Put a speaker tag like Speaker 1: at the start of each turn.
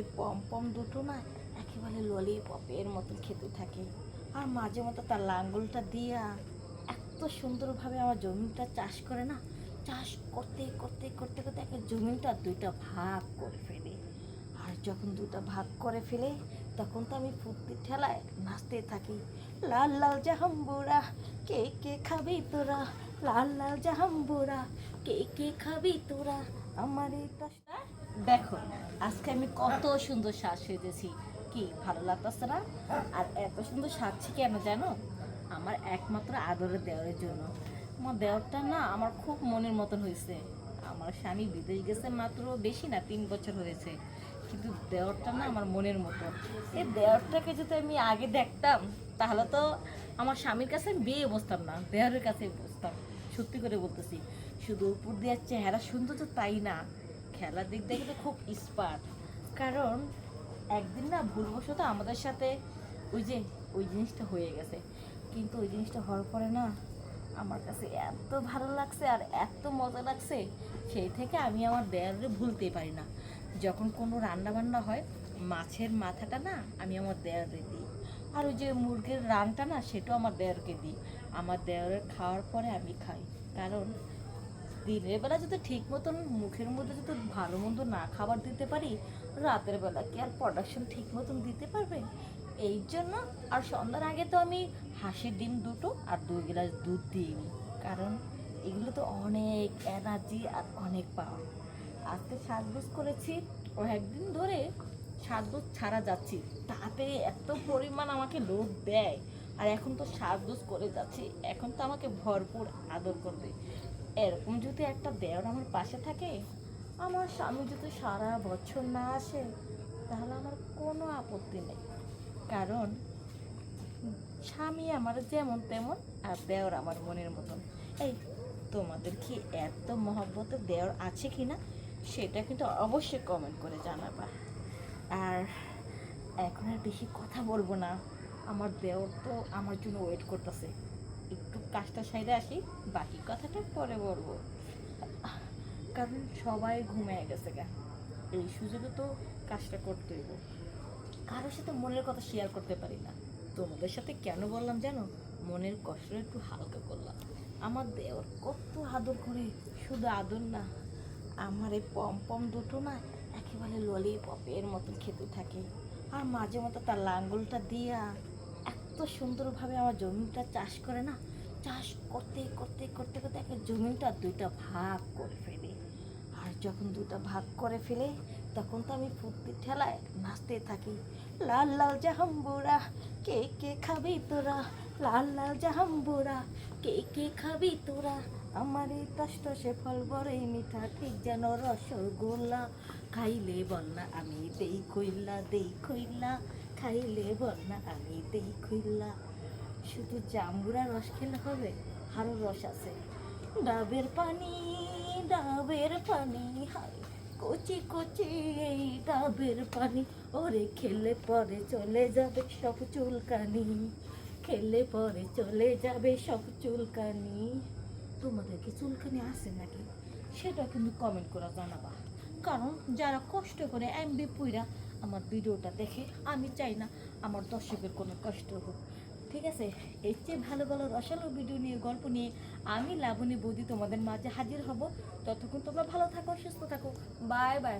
Speaker 1: এই পমপম দুটো না একেবারে ললিপপের মতন খেতে থাকে। আর মাঝে মতো তার লাঙ্গলটা দিয়া এত সুন্দরভাবে আমার জমিটা চাষ করে না, চাষ করতে করতে করতে করতে একটা জমিটা দুইটা ভাগ করে ফেলে। আর যখন দুটো ভাগ করে ফেলে, তখন তো আমি ফুর্তির ঠেলায় নাচতে থাকি। লাল লাল জাহাম্বুরা, কে কে খাবি তোরা? লাল লাল জাহাম্বুরা, কে কে খাবি তোরা? আমার এই দেখো। আজকে আমি কত সুন্দর শ্বাস সেজেছি। কি, ভালো লাগতেছে না? আর এত সুন্দর সাজছি কেন জানো? আমার একমাত্র আদরের দেওয়ারের জন্য। আমার দেওয়ারটা না আমার খুব মনের মতন হয়েছে। আমার স্বামী বিদেশ গেছে মাত্র বেশি না তিন বছর হয়েছে। কিন্তু দেওয়ারটা না আমার মনের মতো এই দেওয়ারটাকে যদি আমি আগে দেখতাম, তাহলে তো আমার স্বামীর কাছে বিয়ে বসতাম না দেওয়ারের কাছে বসতাম। সত্যি করে বলতেছি। শুধু উপর দিয়ে চেহারা সুন্দর তো তাই না। খেলার দিক থেকে তো খুব স্পার্ট কারণ একদিন না ভুলবশত আমাদের সাথে ওই যে, ওই জিনিসটা হয়ে গেছে। কিন্তু ওই জিনিসটা হওয়ার পরে না আমার কাছে এত ভালো লাগছে আর এত মজা লাগছে, সেই থেকে আমি আমার দেয়ারে ভুলতে পারি না। যখন কোনো রান্না বান্না হয়, মাছের মাথাটা না আমি আমার দেয়ারে দিই। আর ওই যে মুরগির রানটা না, সেটাও আমার দেয়ারকে দিই। আমার দেয়ারের খাওয়ার পরে আমি খাই। কারণ দিনের বেলা যদি ঠিক মতন মুখের মধ্যে যদি ভালো মন্দ না খাবার দিতে পারি, রাতের বেলা কি আর প্রোডাকশন ঠিক মতন দিতে পারবে? এই জন্য আর সন্ধ্যার আগে তো আমি হাঁসের ডিম দুটো আর দুই গ্লাস দুধ দিই নিই। কারণ এগুলো তো অনেক এনার্জি আর অনেক পাওয়া আজকে সাজগোজ করেছি ও একদিন ধরে সাজগোজ ছাড়া যাচ্ছি। তাতে এত পরিমাণ আমাকে লোভ দেয়। আর এখন তো সাজগোজ করে যাচ্ছি। এখন তো আমাকে ভরপুর আদর করবে। এরকম যদি একটা দেওর আমার পাশে থাকে, আমার স্বামী যদি সারা বছর না আসে, তাহলে আমার কোনো আপত্তি নেই। কারণ স্বামী আমার যেমন তেমন, আর দেওর আমার মনের মতন। এই, তোমাদের কি এত মহব্বতের দেওর আছে কি না? সেটা কিন্তু অবশ্যই কমেন্ট করে জানাবা। আর এখন আর বেশি কথা বলব না। আমার দেওর তো আমার জন্য ওয়েট করতেছে। কাজটা সাইডে আসি, বাকি কথাটা পরে বলব। কারণ সবাই ঘুমিয়ে গেছে গা। এই সুযোগে তো কাজটা করতে হইব। কারোর সাথে মনের কথা শেয়ার করতে পারি না। তোমাদের সাথে কেন বললাম জানো? মনের কষ্ট একটু হালকা করলাম। আমার দেওর কত আদর করে। শুধু আদর না, আমার এই পম পম দুটো না একেবারে ললিপপের মতন খেতে থাকে। আর মাঝে মতো তার লাঙ্গলটা দিয়া এত সুন্দরভাবে আমার জমিটা চাষ করে না চাষ করতে করতে করতে করতে একটা জমিটা দুইটা ভাগ করে ফেলে। আর যখন দুটো ভাগ করে ফেলে, তখন তো আমি ফুর্তির ঠেলায় নাচতে থাকি। লাল লাল জাহাম্বুরা, কে কে খাবি তোরা? লাল লাল জাহাম্বুরা, কে কে খাবি তোরা? আমার এই টষ্ট সে ফল বড়ই মিঠা, ঠিক যেন রসগোল্লা। খাইলে বল না আমি দেই খইল্লা দেই খইল্লা খাইলে বল না আমি দেই খইল্লা শুধু জাম্বুরা রস খেলে হবে? আরও রস আছে। ডাবের পানি ডাবের পানি কচি কচি এই ডাবের পানি। ওরে খেলে পরে চলে যাবে সব চুলকানি। খেলে পরে চলে যাবে সব চুলকানি। তোমাদের কি চুলকানি আছে নাকি? সেটা কিন্তু কমেন্ট করে জানাবা। কারণ যারা কষ্ট করে এমবি পুইরা আমার ভিডিওটা দেখে, আমি চাই না আমার দর্শকের কোনো কষ্ট হোক। ঠিক আছে? এর চেয়ে ভালো ভালো রসালো ভিডিও নিয়ে, গল্প নিয়ে আমি লাবণী বৌদি তোমাদের মাঝে হাজির হব। ততক্ষণ তোমরা ভালো থাকো, সুস্থ থাকো। Bye bye